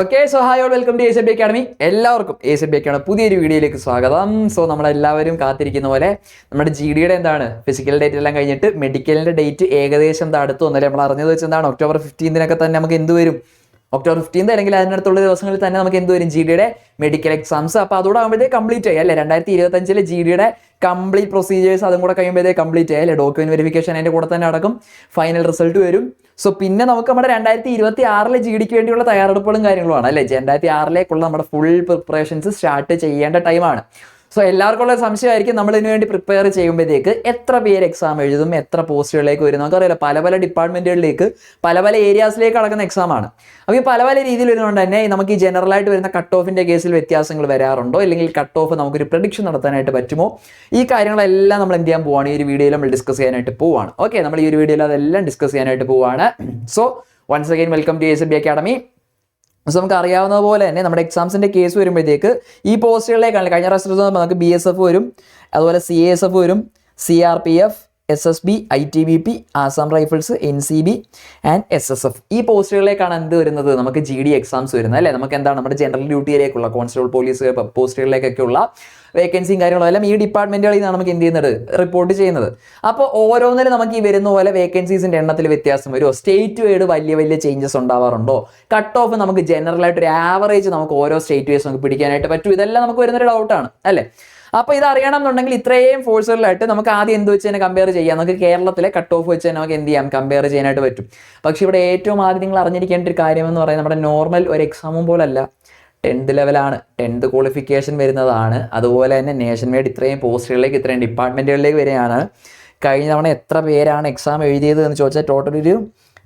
Okay so hi all welcome to A C B academy എല്ലാവർക്കും A C B academy പുതിയൊരു വീഡിയോയിലേക്ക് സ്വാഗതം. So നമ്മളെല്ലാവരും കാത്തിരിക്കുന്ന പോലെ നമ്മുടെ ജി ഡിയുടെ എന്താണ്? ഫിസിക്കൽ ഡേറ്റ് എല്ലാം കഴിഞ്ഞിട്ട് മെഡിക്കലിന്റെ ഡേറ്റ് ഏകദേശം എന്താ? അടുത്ത് വന്നല്ലേ? നമ്മൾ അറിഞ്ഞത് വെച്ച് എന്താണ്? ഒക്ടോബർ ഫിഫ്റ്റീൻത്തിനൊക്കെ തന്നെ നമുക്ക് എന്ത് വരും? ഒക്ടോബർ ഫിഫ്റ്റീൻത് അല്ലെങ്കിൽ അതിനടുത്തുള്ള ദിവസങ്ങളിൽ തന്നെ നമുക്ക് എന്ത് വരും? ജി ഡിയുടെ മെഡിക്കൽ എക്സാംസ് അപ്പോൾ അതോടെ ആകുമ്പോഴത്തേക്ക് കംപ്ലീറ്റ് ആയി അല്ലേ? രണ്ടായിരത്തി ഇരുപത്തഞ്ചിലെ ജി ഡിയുടെ കംപ്ലീറ്റ് പ്രൊസീജിയേഴ്സ് അതും കൂടെ കഴിയുമ്പോഴത്തേക്ക് കംപ്ലീറ്റ് ആയി അല്ലേ? ഡോക്യുമെന്റ് വെരിഫിക്കേഷൻ അതിന്റെ കൂടെ തന്നെ അടക്കും ഫൈനൽ റിസൾട്ട് വരും. സോ പിന്നെ നമുക്ക് നമ്മുടെ രണ്ടായിരത്തി ഇരുപത്തി ആറിലെ ജി ഡിക്ക് വേണ്ടിയുള്ള തയ്യാറെടുപ്പുകളും കാര്യങ്ങളുമാണ് അല്ലേ? രണ്ടായിരത്തി ആറിലേക്കുള്ള നമ്മുടെ ഫുൾ പ്രിപ്പറേഷൻസ് സ്റ്റാർട്ട് ചെയ്യേണ്ട ടൈമാണ് സോ എല്ലാവർക്കും ഉള്ള സംശയമായിരിക്കും. നമ്മൾ ഇതിനു വേണ്ടി പ്രിപ്പയർ ചെയ്യുമ്പോഴത്തേക്ക് എത്ര പേര് എക്സാം എഴുതും എത്ര പോസ്റ്റുകളിലേക്ക് വരും. നമുക്കറിയാലോ പല പല ഡിപ്പാർട്ട്മെന്റുകളിലേക്ക് പല പല ഏരിയാസിലേക്ക് അടക്കുന്ന എക്സാം ആണ്. അപ്പോൾ ഈ പല പല രീതിയിൽ വരുന്നതുകൊണ്ട് തന്നെ നമുക്ക് ഈ ജനറൽ ആയിട്ട് വരുന്ന കട്ട് ഓഫിന്റെ കേസിൽ വ്യത്യാസങ്ങൾ വരാറുണ്ടോ? അല്ലെങ്കിൽ കട്ട് ഓഫ് നമുക്കൊരു പ്രഡിക്ഷൻ നടത്താനായിട്ട് പറ്റുമോ? ഈ കാര്യങ്ങളെല്ലാം നമ്മൾ എന്ത് ചെയ്യാൻ പോവാണ്? ഈ ഒരു വീഡിയോയിൽ നമ്മൾ ഡിസ്കസ് ചെയ്യാനായിട്ട് പോവാണ്. ഓക്കെ നമ്മൾ ഈ ഒരു വീഡിയോയിൽ അതെല്ലാം ഡിസ്കസ് ചെയ്യാനായിട്ട് പോവാണ്. So once again welcome to S B academy so നമുക്ക് അറിയാവുന്ന പോലെ തന്നെ നമ്മുടെ എക്സാംസിന്റെ കേസ് വരുമ്പോഴത്തേക്ക് ഈ പോസ്റ്റുകളിലേക്കാണ് കഴിഞ്ഞ പ്രാവശ്യം നമുക്ക് ബി എസ് എഫ് വരും അതുപോലെ സി എസ് എഫ് വരും C R P F S S B I T B P Assam rifles N C B and S S F ഈ പോസ്റ്റുകളിലേക്കാണ് എന്ത് വരുന്നത്? നമുക്ക് ജി ഡി എക്സാംസ് വരുന്നത് അല്ലേ? നമുക്ക് എന്താണ് നമ്മുടെ ജനറൽ ഡ്യൂട്ടിയിലേക്കുള്ള കോൺസ്റ്റബിൾ പോലീസ് പോസ്റ്റുകളിലേക്കൊക്കെയുള്ള വേക്കൻസിയും കാര്യങ്ങളും എല്ലാം ഈ ഡിപ്പാർട്ട്മെന്റുകളിൽ നിന്നാണ് നമുക്ക് എന്ത് ചെയ്യുന്നത്? റിപ്പോർട്ട് ചെയ്യുന്നത്. അപ്പോൾ ഓരോന്നിലും നമുക്ക് ഈ വരുന്ന പോലെ വേക്കൻസീസിന്റെ എണ്ണത്തിൽ വ്യത്യാസം വരുമോ സ്റ്റേറ്റ് വൈഡ് വലിയ വലിയ ചേഞ്ചസ് ഉണ്ടാവാറുണ്ടോ? കട്ട് ഓഫ് നമുക്ക് ജനറലായിട്ട് ഒരു ആവറേജ് നമുക്ക് ഓരോ സ്റ്റേറ്റ് വൈസ് നമുക്ക് പിടിക്കാനായിട്ട് പറ്റും. ഇതെല്ലാം നമുക്ക് വരുന്നൊരു ഡൗട്ടാണ് അല്ലേ? അപ്പോൾ ഇത് അറിയണം എന്നുണ്ടെങ്കിൽ ഇത്രയും ഫോഴ്സുകളിലായിട്ട് നമുക്ക് ആദ്യം എന്ത് വെച്ച് തന്നെ കമ്പയർ ചെയ്യാം. നമുക്ക് കേരളത്തിലെ കട്ട് ഓഫ് വെച്ച് തന്നെ നമുക്ക് എന്ത് ചെയ്യാം? കമ്പയർ ചെയ്യാനായിട്ട് പറ്റും. പക്ഷേ ഇവിടെ ഏറ്റവും ആദ്യം നിങ്ങൾ അറിഞ്ഞിരിക്കേണ്ട ഒരു കാര്യം എന്ന് പറയുന്നത് നമ്മുടെ നോർമൽ ഒരു എക്സാമും പോലല്ല. ടെൻത്ത് ലെവലാണ് ടെൻത്ത് ക്വാളിഫിക്കേഷൻ വരുന്നതാണ്. അതുപോലെ തന്നെ നേഷൻ വൈഡ് ഇത്രയും പോസ്റ്റുകളിലേക്ക് ഇത്രയും ഡിപ്പാർട്ട്മെന്റുകളിലേക്ക് വരികയാണ്. കഴിഞ്ഞ തവണ എത്ര പേരാണ് എക്സാം എഴുതിയത് എന്ന് ചോദിച്ചാൽ ടോട്ടൽ ഒരു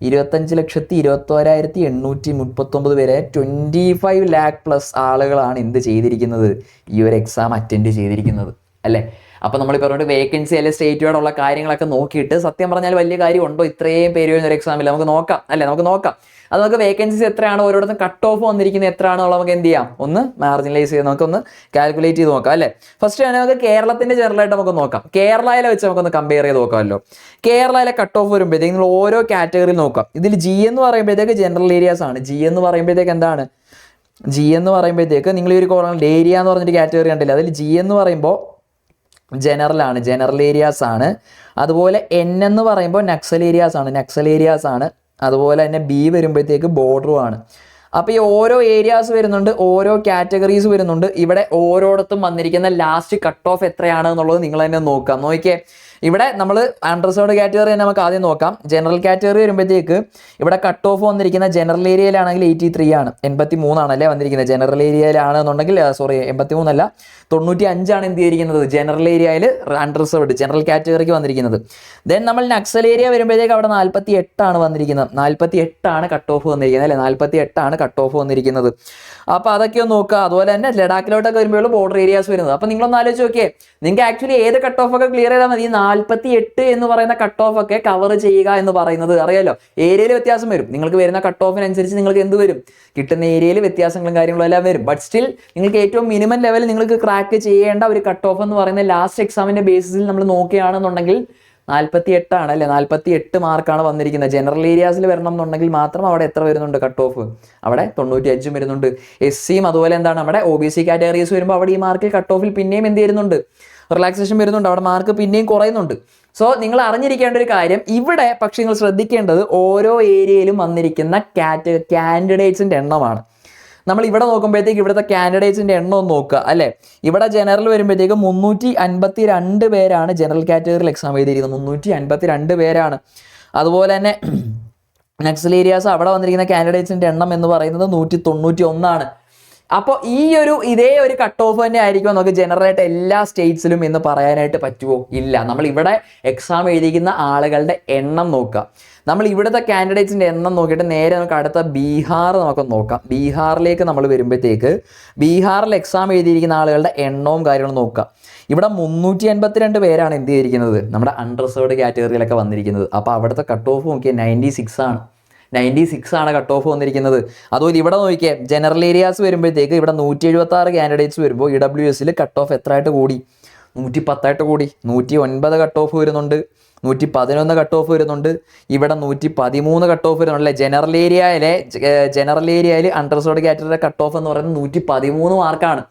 ഇരുപത്തഞ്ച് ലക്ഷത്തി ഇരുപത്തോരായിരത്തി എണ്ണൂറ്റി മുപ്പത്തൊമ്പത് പേരെ ട്വന്റി ഫൈവ് ലാക്ക് പ്ലസ് ആളുകളാണ് എന്ത് ചെയ്തിരിക്കുന്നത്? ഈ ഒരു എക്സാം അറ്റൻഡ് ചെയ്തിരിക്കുന്നത്. അല്ലേ? അപ്പോൾ നമ്മൾ പറഞ്ഞിട്ട് വേക്കൻസി അല്ലെങ്കിൽ സ്റ്റേറ്റുമായിട്ടുള്ള കാര്യങ്ങളൊക്കെ നോക്കിയിട്ട് സത്യം പറഞ്ഞാൽ വലിയ കാര്യം ഉണ്ടോ ഇത്രയും പേര് വരുന്ന ഒരു എക്സാമിൽ നമുക്ക് നോക്കാം. അല്ലേ? നമുക്ക് നോക്കാം. അത് നമുക്ക് വേക്കൻസീസ് എത്രയാണ്? ഓരോരുത്തരും കട്ട് ഓഫ് വന്നിരിക്കുന്നത് എത്രയാണെന്നുള്ള നമുക്ക് എന്ത് ചെയ്യാം? ഒന്ന് മാർജിനലൈസ് ചെയ്ത് നമുക്കൊന്ന് കാൽക്കുലേറ്റ് ചെയ്ത് നോക്കാം അല്ലേ? ഫസ്റ്റ് തന്നെ നമുക്ക് കേരളത്തിന്റെ ജനറലായിട്ട് നമുക്ക് നോക്കാം. കേരളയിലെ വെച്ച് നമുക്കൊന്ന് കമ്പയർ ചെയ്ത് നോക്കാമല്ലോ. കേരളയിലെ കട്ട് ഓഫ് വരുമ്പോഴത്തേക്ക് നിങ്ങൾ ഓരോ കാറ്റഗറി നോക്കാം. ഇതിൽ ജി എന്ന് പറയുമ്പോഴത്തേക്ക് ജനറൽ ഏരിയാസ് ആണ്. ജി എന്ന് പറയുമ്പോഴത്തേക്ക് എന്താണ്? ജി എന്ന് പറയുമ്പോഴത്തേക്ക് നിങ്ങൾ ഈ ഒരു കോളം ഏരിയ എന്ന് പറഞ്ഞിട്ട് കാറ്റഗറി കണ്ടില്ല? അതിൽ ജി എന്ന് പറയുമ്പോൾ ജനറലാണ് ജനറൽ ഏരിയാസ് ആണ്. അതുപോലെ എൻ എന്ന് പറയുമ്പോൾ നക്സൽ ഏരിയാസ് ആണ്. നക്സൽ ഏരിയാസ് ആണ്. അതുപോലെ തന്നെ ബി വരുമ്പോഴത്തേക്ക് ബോർഡറും ആണ്. അപ്പോൾ ഈ ഓരോ ഏരിയാസ് വരുന്നുണ്ട് ഓരോ കാറ്റഗറീസ് വരുന്നുണ്ട്. ഇവിടെ ഓരോടത്തും വന്നിരിക്കുന്ന ലാസ്റ്റ് കട്ട് ഓഫ് എത്രയാണ് എന്നുള്ളത് നിങ്ങൾ തന്നെ നോക്കാം. നോക്കിയേ. ഇവിടെ നമ്മൾ ആൻഡ്രസോഡ് കാറ്റഗറി തന്നെ നമുക്ക് ആദ്യം നോക്കാം. ജനറൽ കാറ്റഗറി വരുമ്പോഴത്തേക്ക് ഇവിടെ കട്ട് ഓഫ് വന്നിരിക്കുന്ന ജനറൽ ഏരിയയിലാണെങ്കിൽ എയ്റ്റി ത്രീ ആണ്. എൺപത്തി മൂന്നാണല്ലേ വന്നിരിക്കുന്നത്? ജനറൽ ഏരിയയിലാണ് എന്നുണ്ടെങ്കിൽ സോറി എൺപത്തി മൂന്നല്ല തൊണ്ണൂറ്റി അഞ്ചാണ് എന്ത് ചെയ്തിരിക്കുന്നത്? ജനറൽ ഏരിയയിൽ അൺറിസർവ്ഡ് ജനറൽ കാറ്റഗറിക്ക് വന്നിരിക്കുന്നത്. ദെൻ നമ്മൾ നക്സൽ ഏരിയ വരുമ്പോഴത്തേക്ക് അവിടെ നാൽപ്പത്തി എട്ടാണ് വന്നിരിക്കുന്നത്. നാൽപ്പത്തി എട്ടാണ് കട്ട് ഓഫ് വന്നിരിക്കുന്നത് അല്ലേ? നാൽപ്പത്തി എട്ടാണ് കട്ട് ഓഫ് വന്നിരിക്കുന്നത്. അപ്പോൾ അതൊക്കെ ഒന്ന് നോക്കുക. അതുപോലെ തന്നെ ലഡാക്കിലോട്ടൊക്കെ വരുമ്പോഴുള്ള ബോർഡർ ഏരിയാസ് വരുന്നത്. അപ്പോൾ നിങ്ങളൊന്ന് ആലോചിച്ച് നോക്കിയേ. നിങ്ങൾക്ക് ആക്ച്വലി ഏത് കട്ട് ഓഫ് ഒക്കെ ക്ലിയർ ചെയ്താൽ മതി? നാൽപ്പത്തി എട്ട് എന്ന് പറയുന്ന കട്ട് ഓഫ് ഒക്കെ കവർ ചെയ്യുക എന്ന് പറയുന്നത്. അറിയാലോ? ഏരിയയിൽ വ്യത്യാസം വരും. നിങ്ങൾക്ക് വരുന്ന കട്ട് ഓഫിനനുസരിച്ച് നിങ്ങൾക്ക് എന്ത് വരും? കിട്ടുന്ന ഏരിയയിൽ വ്യത്യാസങ്ങളും കാര്യങ്ങളും എല്ലാം വരും. ബട്ട് സ്റ്റിൽ നിങ്ങൾക്ക് ഏറ്റവും മിനിമം ലെവൽ നിങ്ങൾക്ക് ക്രാക്ക് ചെയ്യേണ്ട ഒരു കട്ട് ഓഫ് എന്ന് പറയുന്ന ലാസ്റ്റ് എക്സാമിന്റെ ബേസിസിൽ നമ്മൾ നോക്കുകയാണെന്നുണ്ടെങ്കിൽ നാൽപ്പത്തി എട്ടാണ് അല്ലേ? നാൽപ്പത്തി എട്ട് മാർക്കാണ് വന്നിരിക്കുന്നത്. ജനറൽ ഏരിയാസിൽ വരണം എന്നുണ്ടെങ്കിൽ മാത്രം അവിടെ എത്ര വരുന്നുണ്ട്? കട്ട് ഓഫ് അവിടെ തൊണ്ണൂറ്റി അഞ്ചും വരുന്നുണ്ട് എസ് സിയും അതുപോലെ എന്താണ്? നമ്മുടെ ഒ ബി സി കാറ്റഗറീസ് വരുമ്പോൾ അവിടെ ഈ മാർക്കിൽ കട്ട് ഓഫിൽ പിന്നെയും എന്ത് ചെയ്യുന്നുണ്ട് റിലാക്സേഷൻ വരുന്നുണ്ട്. അവിടെ മാർക്ക് പിന്നെയും കുറയുന്നുണ്ട്. സോ നിങ്ങൾ അറിഞ്ഞിരിക്കേണ്ട ഒരു കാര്യം ഇവിടെ പക്ഷേ നിങ്ങൾ ശ്രദ്ധിക്കേണ്ടത് ഓരോ ഏരിയയിലും വന്നിരിക്കുന്ന കാറ്റ് കാൻഡിഡേറ്റ്സിന്റെ എണ്ണമാണ്. നമ്മൾ ഇവിടെ നോക്കുമ്പോഴത്തേക്ക് ഇവിടുത്തെ കാൻഡിഡേറ്റ്സിന്റെ എണ്ണം നോക്കുക അല്ലേ? ഇവിടെ ജനറൽ വരുമ്പോഴത്തേക്ക് മുന്നൂറ്റി അൻപത്തി രണ്ട് പേരാണ് ജനറൽ കാറ്റഗറിയിൽ എക്സാം എഴുതിയിരിക്കുന്നത്. മുന്നൂറ്റി അൻപത്തി രണ്ട് പേരാണ്. അതുപോലെ തന്നെ നക്സൽ ഏരിയാസ് അവിടെ വന്നിരിക്കുന്ന കാൻഡിഡേറ്റ്സിന്റെ എണ്ണം എന്ന് പറയുന്നത് നൂറ്റി തൊണ്ണൂറ്റി ഒന്നാണ് അപ്പോൾ ഈ ഒരു ഇതേ ഒരു കട്ട് ഓഫ് തന്നെ ആയിരിക്കും നമുക്ക് ജനറൽ ആയിട്ട് എല്ലാ സ്റ്റേറ്റ്സിലും എന്ന് പറയാനായിട്ട് പറ്റുമോ ഇല്ല. നമ്മൾ ഇവിടെ എക്സാം എഴുതിയിരിക്കുന്ന ആളുകളുടെ എണ്ണം നോക്കുക. നമ്മൾ ഇവിടുത്തെ കാൻഡിഡേറ്റ്സിന്റെ എണ്ണം നോക്കിയിട്ട് നേരെ നമുക്ക് അടുത്ത ബീഹാർ നമുക്ക് നോക്കാം. ബീഹാറിലേക്ക് നമ്മൾ വരുമ്പോഴത്തേക്ക് ബീഹാറിൽ എക്സാം എഴുതിയിരിക്കുന്ന ആളുകളുടെ എണ്ണവും കാര്യങ്ങളും നോക്കുക. ഇവിടെ മുന്നൂറ്റി എൺപത്തിരണ്ട് പേരാണ് എന്ത് ചെയ്തിരിക്കുന്നത്? നമ്മുടെ അൺറിസർവ്ഡ് കാറ്റഗറിയിലൊക്കെ വന്നിരിക്കുന്നത്. അപ്പോൾ അവിടുത്തെ കട്ട് ഓഫ് നോക്കിയാൽ നയന്റി സിക്സ് ആണ്. നയന്റി സിക്സ് ആണ് കട്ട് ഓഫ് വന്നിരിക്കുന്നത്. അതുപോലെ ഇവിടെ നോക്കിയേ ജനറൽ ഏരിയാസ് വരുമ്പോഴത്തേക്ക് ഇവിടെ നൂറ്റി എഴുപത്തി ആറ് കാൻഡിഡേറ്റ്സ് വരുമ്പോൾ ഇ ഡബ്ല്യു എസിൽ കട്ട് ഓഫ് എത്രയായിട്ട് കൂടി? നൂറ്റി പത്തായിട്ട് കൂടി. നൂറ്റി ഒൻപത് കട്ട് ഓഫ് വരുന്നുണ്ട്. നൂറ്റി പതിനൊന്ന് കട്ട് ഓഫ് വരുന്നുണ്ട്. ഇവിടെ നൂറ്റി പതിമൂന്ന് കട്ട് ഓഫ് വരുന്നുണ്ട്. അല്ലേ? ജനറൽ ഏരിയയിലെ ജനറൽ ഏരിയയിൽ അണ്ടർസോഡ് കാറ്റഗറിയുടെ കട്ട് ഓഫ് എന്ന് പറയുന്നത് നൂറ്റി പതിമൂന്ന് മാർക്കാണ്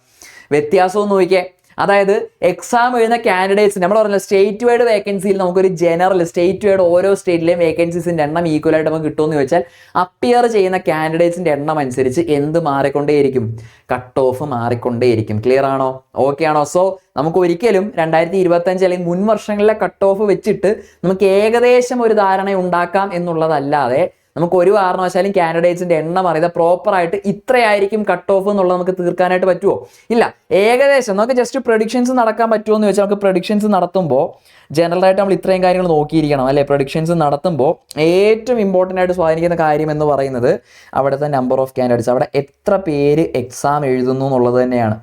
വ്യത്യാസം നോക്കിയേ അതായത് എക്സാം എഴുതുന്ന കാൻഡിഡേറ്റ്സ് നമ്മൾ പറഞ്ഞ സ്റ്റേറ്റ് വൈഡ് വേക്കൻസിയിൽ നമുക്കൊരു ജനറൽ സ്റ്റേറ്റ് വൈഡ് ഓരോ സ്റ്റേറ്റിലെയും വേക്കൻസീസിന്റെ എണ്ണം ഈക്വൽ ആയിട്ട് നമുക്ക് കിട്ടുമെന്ന് ചോദിച്ചാൽ അപ്പിയർ ചെയ്യുന്ന കാൻഡിഡേറ്റ്സിന്റെ എണ്ണം അനുസരിച്ച് എന്ത് മാറിക്കൊണ്ടേയിരിക്കും? കട്ട് ഓഫ് മാറിക്കൊണ്ടേയിരിക്കും. ക്ലിയർ ആണോ? ഓക്കെ ആണോ? സോ നമുക്ക് ഒരിക്കലും രണ്ടായിരത്തി ഇരുപത്തഞ്ച് അല്ലെങ്കിൽ മുൻ വർഷങ്ങളിലെ കട്ട് ഓഫ് വെച്ചിട്ട് നമുക്ക് ഏകദേശം ഒരു ധാരണ ഉണ്ടാക്കാം എന്നുള്ളതല്ലാതെ നമുക്ക് ഒരു കാരണവശാലും കാൻഡിഡേറ്റ്സിന്റെ എണ്ണം അറിയാതെ പ്രോപ്പറായിട്ട് ഇത്രയായിരിക്കും കട്ട് ഓഫ് എന്നുള്ളത് നമുക്ക് തീർക്കാനായിട്ട് പറ്റുമോ ഇല്ല. ഏകദേശം നമുക്ക് ജസ്റ്റ് പ്രൊഡിക്ഷൻസ് നടക്കാൻ പറ്റുമോ എന്ന് വെച്ചാൽ നമുക്ക് പ്രൊഡിക്ഷൻസ് നടത്തുമ്പോൾ ജനറലായിട്ട് നമ്മൾ ഇത്രയും കാര്യങ്ങൾ നോക്കിയിരിക്കണം അല്ലെ? പ്രൊഡിക്ഷൻസ് നടത്തുമ്പോൾ ഏറ്റവും ഇമ്പോർട്ടന്റ് ആയിട്ട് സ്വാധീനിക്കുന്ന കാര്യം എന്ന് പറയുന്നത് അവിടുത്തെ നമ്പർ ഓഫ് കാൻഡിഡേറ്റ്സ് അവിടെ എത്ര പേര് എക്സാം എഴുതുന്നു എന്നുള്ളത് തന്നെയാണ്.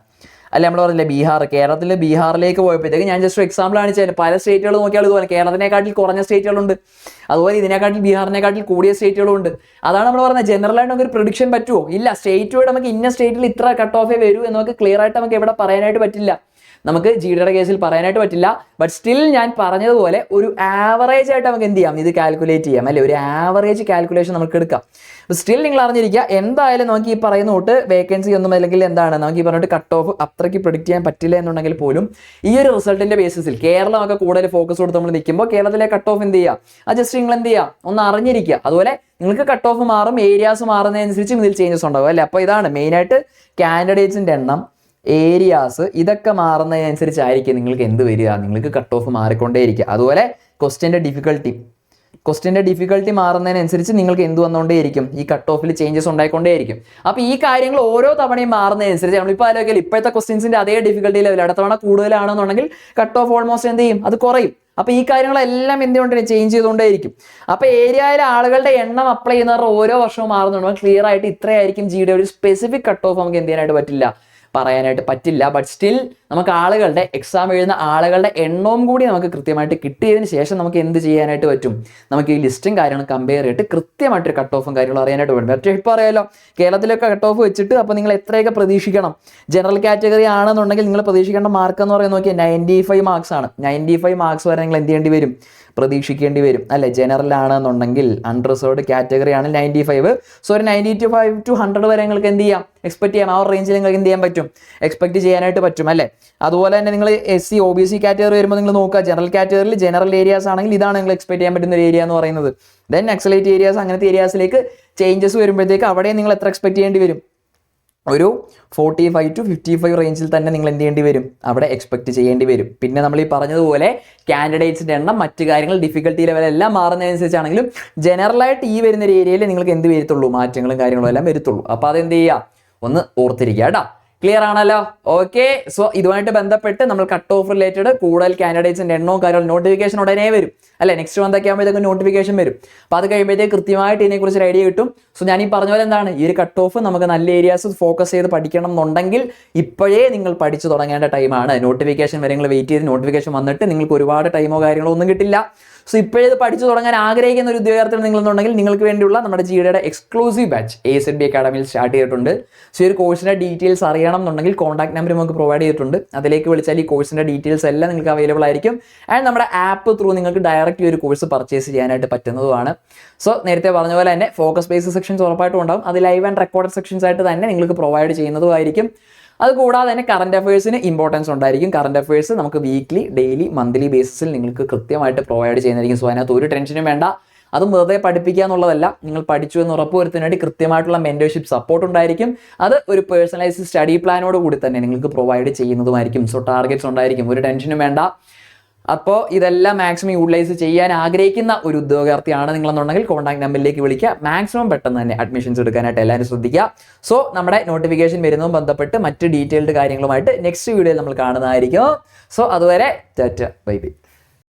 അല്ല നമ്മൾ പറഞ്ഞില്ലേ ബീഹാർ? കേരളത്തിൽ ബീഹാറിലേക്ക് പോയപ്പോഴത്തേക്ക് ഞാൻ ജസ്റ്റ് എക്സാമ്പിൾ ആണ് ചെയ്യുന്നത് പല സ്റ്റേറ്റുകൾ നോക്കിയാൽ ഇതുപോലെ കേരളത്തിനെക്കാട്ടിൽ കുറഞ്ഞ സ്റ്റേറ്റുകളുണ്ട് അതുപോലെ ഇതിനെക്കാട്ടിൽ ബീഹാറിനെക്കാട്ടിൽ കൂടിയ സ്റ്റേറ്റുകളും ഉണ്ട്. അതാണ് നമ്മൾ പറഞ്ഞത്. ജനറലായിട്ട് നമുക്ക് ഒരു പ്രൊഡിക്ഷൻ പറ്റുമോ ഇല്ല. സ്റ്റേറ്റ് വൈഡ് നമുക്ക് ഇന്ന സ്റ്റേറ്റിൽ ഇത്ര കട്ട് ഓഫേ വരൂ എന്നൊക്കെ ക്ലിയർ ആയിട്ട് നമുക്ക് എവിടെ പറയാനായിട്ട് പറ്റില്ല. നമുക്ക് ജിഡിയുടെ കേസിൽ പറയാനായിട്ട് പറ്റില്ല. ബട്ട് സ്റ്റിൽ ഞാൻ പറഞ്ഞതുപോലെ ഒരു ആവറേജ് ആയിട്ട് നമുക്ക് എന്ത് ചെയ്യാം? ഇത് കാൽക്കുലേറ്റ് ചെയ്യാം. അല്ലെ? ഒരു ആവറേജ് കാൽക്കുലേഷൻ നമുക്ക് എടുക്കാം. സ്റ്റിൽ നിങ്ങൾ അറിഞ്ഞിരിക്കുക എന്തായാലും നമുക്ക് ഈ പറയുന്ന തൊട്ട് വേക്കൻസി ഒന്നും അല്ലെങ്കിൽ എന്താണ്? നമുക്ക് ഈ പറഞ്ഞിട്ട് കട്ട് ഓഫ് അത്രയ്ക്ക് പ്രൊഡിക്ട് ചെയ്യാൻ പറ്റില്ല എന്നുണ്ടെങ്കിൽ പോലും ഈ ഒരു റിസൾട്ടിന്റെ ബേസിസിൽ കേരളമൊക്കെ കൂടുതൽ ഫോക്കസ് കൊടുത്ത് നമ്മൾ നിൽക്കുമ്പോൾ കേരളത്തിലെ കട്ട് ഓഫ് എന്ത് ചെയ്യുക ആ ജസ്റ്റ് നിങ്ങൾ എന്ത് ചെയ്യുക ഒന്ന് അറിഞ്ഞിരിക്കുക. അതുപോലെ നിങ്ങൾക്ക് കട്ട് ഓഫ് മാറും ഏരിയാസ് മാറുന്നതനുസരിച്ച് ഇതിൽ ചേഞ്ചസ് ഉണ്ടാവും. അല്ലേ? അപ്പോൾ ഇതാണ് മെയിനായിട്ട് കാൻഡിഡേറ്റ്സിന്റെ എണ്ണം. ഏരിയാസ് ഇതൊക്കെ മാറുന്നതിനനുസരിച്ചായിരിക്കും നിങ്ങൾക്ക് എന്ത് വരിക. നിങ്ങൾക്ക് കട്ട് ഓഫ് മാറിക്കൊണ്ടേയിരിക്കുക. അതുപോലെ ക്വസ്റ്റ്യന്റെ ഡിഫിക്കൽട്ടി ക്വസ്റ്റിന്റെ ഡിഫിക്കൽട്ടി മാറുന്നതിനനുസരിച്ച് നിങ്ങൾക്ക് എന്ത് വന്നുകൊണ്ടേയിരിക്കും? ഈ കട്ട് ഓഫിൽ ചേഞ്ചസ് ഉണ്ടായിക്കൊണ്ടേയിരിക്കും. അപ്പോൾ ഈ കാര്യങ്ങൾ ഓരോ തവണയും മാറുന്നതനുസരിച്ച് നമ്മളിപ്പോൾ ആലോചിക്കൽ ഇപ്പോഴത്തെ ക്വസ്റ്റ്യൻസിന്റെ അതേ ഡിഫിക്കൽട്ടി ലെവൽ അടുത്ത തവണ കൂടുതലാണെന്നുണ്ടെങ്കിൽ കട്ട് ഓഫ് ഓൾമോസ്റ്റ് എന്ത് ചെയ്യും? അത് കുറയും. അപ്പോൾ ഈ കാര്യങ്ങളെല്ലാം എന്തുകൊണ്ട് ചേഞ്ച് ചെയ്തുകൊണ്ടേയിരിക്കും. അപ്പോൾ ഏരിയയിലെ ആളുകളുടെ എണ്ണം അപ്ലൈ ചെയ്യുന്നവരുടെ ഓരോ വർഷവും മാറുന്നുണ്ട്. ക്ലിയർ ആയിട്ട് ഇത്രയായിരിക്കും ജിയുടെ ഒരു സ്പെസിഫിക് കട്ട് ഓഫ് നമുക്ക് എന്ത് ചെയ്യാനായിട്ട് പറ്റില്ല. പറയാനായിട്ട് പറ്റില്ല. ബട്ട് സ്റ്റിൽ നമുക്ക് ആളുകളുടെ എക്സാം എഴുതുന്ന ആളുകളുടെ എണ്ണവും കൂടി നമുക്ക് കൃത്യമായിട്ട് കിട്ടിയതിന് ശേഷം നമുക്ക് എന്ത് ചെയ്യാനായിട്ട് പറ്റും? നമുക്ക് ഈ ലിസ്റ്റും കാര്യങ്ങളും കമ്പയർ ചെയ്തിട്ട് കൃത്യമായിട്ടൊരു കട്ട് ഓഫും കാര്യങ്ങളും അറിയാനായിട്ട് പറ്റും. മറ്റേ ഇപ്പോൾ അറിയാലോ കേരളത്തിലൊക്കെ കട്ട് ഓഫ് വെച്ചിട്ട് അപ്പോൾ നിങ്ങൾ എത്രയൊക്കെ പ്രതീക്ഷിക്കണം? ജനറൽ കാറ്റഗറി ആണെന്നുണ്ടെങ്കിൽ നിങ്ങൾ പ്രതീക്ഷിക്കേണ്ട മാർക്ക് എന്ന് പറയുന്നത് നോക്കിയാൽ നയന്റി ഫൈവ് മാർക്സ് ആണ്. നയന്റി ഫൈവ് മാർക്സ് വരെ നിങ്ങൾ എന്ത് ചെയ്യേണ്ടി വരും? പ്രതീക്ഷിക്കേണ്ടി വരും. അല്ലെ? ജനറൽ ആണെന്നുണ്ടെങ്കിൽ അൺറിസർവ്ഡ് കാറ്റഗറി ആണ് നയന്റി ഫൈവ് സോ ഒരു ninety to five to hundred വരെ നിങ്ങൾക്ക് എന്ത് ചെയ്യാം? എക്സ്പെക്ട് ചെയ്യാം. ആ റേഞ്ചിൽ നിങ്ങൾക്ക് എന്ത് ചെയ്യാൻ പറ്റും? എക്സ്പെക്ട് ചെയ്യാനായിട്ട് പറ്റും അല്ലേ? അതുപോലെ തന്നെ നിങ്ങൾ S C O B C category വരുമ്പോൾ നിങ്ങൾ നോക്കുക. ജനറൽ കാറ്റഗറിയിൽ ജനറൽ ഏരിയാസ് ആണെങ്കിൽ ഇതാണ് നിങ്ങൾ എക്സ്പെക്ട് ചെയ്യാൻ പറ്റുന്ന ഒരു ഏരിയ എന്ന് പറയുന്നത്. ദെൻ എക്സലേറ്റ് ഏരിയാസ് അങ്ങനത്തെ ഏരിയാസിലേക്ക് ചേഞ്ചസ് വരുമ്പോഴത്തേക്ക് അവിടെ നിങ്ങൾ എത്ര എക്സ്പെക്ട് ചെയ്യേണ്ടി വരും? ഒരു forty five to fifty five റേഞ്ചിൽ തന്നെ നിങ്ങൾ എന്ത് ചെയ്യേണ്ടി വരും? അവിടെ എക്സ്പെക്ട് ചെയ്യേണ്ടി വരും. പിന്നെ നമ്മൾ ഈ പറഞ്ഞതുപോലെ കാൻഡിഡേറ്റ്സിന്റെ എണ്ണം മറ്റു കാര്യങ്ങൾ ഡിഫിക്കൽട്ടി ലെവൽ എല്ലാം മാറുന്നതനുസരിച്ചാണെങ്കിലും ജനറലായിട്ട് ഈ വരുന്ന ഒരു ഏരിയയിൽ നിങ്ങൾക്ക് എന്ത് വരത്തുള്ളൂ? മാറ്റങ്ങളും കാര്യങ്ങളും എല്ലാം വരത്തുള്ളൂ. അപ്പോൾ അതെന്ത് ചെയ്യുക? ഒന്ന് ഓർത്തിരിക്കുക കേട്ടോ. ക്ലിയർ ആണല്ലോ? ഓക്കെ സോ ഇതുമായിട്ട് ബന്ധപ്പെട്ട് നമ്മൾ കട്ട് ഓഫ് റിലേറ്റഡ് കൂടുതൽ കാൻഡിഡേറ്റ്സിന്റെ എണ്ണവും കാര്യങ്ങളും നോട്ടിഫിക്കേഷൻ ഉടനെ വരും. അല്ലെ? നെക്സ്റ്റ് മന്ത് ഒക്കെ ആകുമ്പോഴത്തേക്കും നോട്ടിഫിക്കേഷൻ വരും. അപ്പോൾ അത് കഴിയുമ്പോഴത്തേക്ക് കൃത്യമായിട്ട് ഇതിനെക്കുറിച്ച് ഒരു ഐഡിയ കിട്ടും. സോ ഞാൻ ഈ പറഞ്ഞ പോലെ എന്താണ്? ഈ ഒരു കട്ട് ഓഫ് നമുക്ക് നല്ല ഏരിയാസ് ഫോക്കസ് ചെയ്ത് പഠിക്കണം എന്നുണ്ടെങ്കിൽ ഇപ്പോഴേ നിങ്ങൾ പഠിച്ചു തുടങ്ങേണ്ട ടൈമാണ് നോട്ടിഫിക്കേഷൻ വരെ നിങ്ങൾ വെയിറ്റ് ചെയ്ത് നോട്ടിഫിക്കേഷൻ വന്നിട്ട് നിങ്ങൾക്ക് ഒരുപാട് ടൈമോ കാര്യങ്ങളോ ഒന്നും കിട്ടില്ല. സോ ഇപ്പോഴത് പഠിച്ചു തുടങ്ങാൻ ആഗ്രഹിക്കുന്ന ഒരു ഉദ്യോഗാർത്ഥി നിങ്ങളെന്നുണ്ടെങ്കിൽ നിങ്ങൾക്ക് വേണ്ടിയുള്ള നമ്മുടെ ജിയുടെ exclusive batch A S B അക്കാഡമിയിൽ start ചെയ്തിട്ടുണ്ട്. സോ ഈ ഒരു കോഴ്സിന്റെ ഡീറ്റെയിൽസ് അറിയണം എന്നുണ്ടെങ്കിൽ കോൺടാക്ട് നമ്പർ നമുക്ക് പ്രൊവൈഡ് ചെയ്തിട്ടുണ്ട്. അതിലേക്ക് വിളിച്ചാൽ ഈ കോഴ്സിന്റെ ഡീറ്റെയിൽസ് എല്ലാം നിങ്ങൾക്ക് അവൈലബിൾ ആയിരിക്കും. ആൻഡ് നമ്മുടെ ആപ്പ് ത്രൂ നിങ്ങൾക്ക് ഡയറക്റ്റ് ഒരു കോഴ്സ് പർച്ചേസ് ചെയ്യാനായിട്ട് പറ്റുന്നതുമാണ്. സോ നേരത്തെ പറഞ്ഞ പോലെ തന്നെ ഫോക്കസ് ബേസ് സെക്ഷൻസ് ഉറപ്പായിട്ടും ഉണ്ടാവും. അത് ലൈവ് ആൻഡ് റെക്കോർഡ് സെക്ഷൻസ് ആയിട്ട് തന്നെ നിങ്ങൾക്ക് പ്രൊവൈഡ് ചെയ്യുന്നതുമായിരിക്കും. അത് കൂടാതെ തന്നെ കറണ്ട് അഫയേഴ്സിന് ഇമ്പോർട്ടൻസ് ഉണ്ടായിരിക്കും. കറണ്ട് അഫയേഴ്സ് നമുക്ക് വീക്ക്ലി ഡെയിലി മന്ത്ലി ബേസിസിൽ നിങ്ങൾക്ക് കൃത്യമായിട്ട് പ്രൊവൈഡ് ചെയ്യുന്നതായിരിക്കും. സോ അതിനകത്ത് ഒരു ടെൻഷനും വേണ്ട. അതും വെറുതെ പഠിപ്പിക്കുക എന്നുള്ളതല്ല. നിങ്ങൾ പഠിച്ചു എന്ന് ഉറപ്പുവരുത്താൻ വേണ്ടി കൃത്യമായിട്ടുള്ള മെന്റർഷിപ്പ് സപ്പോർട്ട് ഉണ്ടായിരിക്കും. അത് ഒരു പേഴ്സണലൈസ്ഡ് സ്റ്റഡി പ്ലാനോട് കൂടി തന്നെ നിങ്ങൾക്ക് പ്രൊവൈഡ് ചെയ്യുന്നതുമായിരിക്കും. സോ ടാർഗറ്റ്സ് ഉണ്ടായിരിക്കും. ഒരു ടെൻഷനും വേണ്ട. അപ്പോൾ ഇതെല്ലാം മാക്സിമം യൂട്ടിലൈസ് ചെയ്യാൻ ആഗ്രഹിക്കുന്ന ഒരു ഉദ്യോഗാർത്ഥിയാണ് നിങ്ങളെന്നുണ്ടെങ്കിൽ കോൺടാക്ട് നമ്പറിലേക്ക് വിളിക്കുക. മാക്സിമം പെട്ടെന്ന് തന്നെ അഡ്മിഷൻസ് എടുക്കാനായിട്ട് എല്ലാവരും ശ്രദ്ധിക്കുക. സോ നമ്മുടെ നോട്ടിഫിക്കേഷൻ വരുന്നതും ബന്ധപ്പെട്ട് മറ്റ് ഡീറ്റെയിൽഡ് കാര്യങ്ങളുമായിട്ട് നെക്സ്റ്റ് വീഡിയോയിൽ നമ്മൾ കാണുന്നതായിരിക്കും. സോ അതുവരെ ടാറ്റ. Bye bye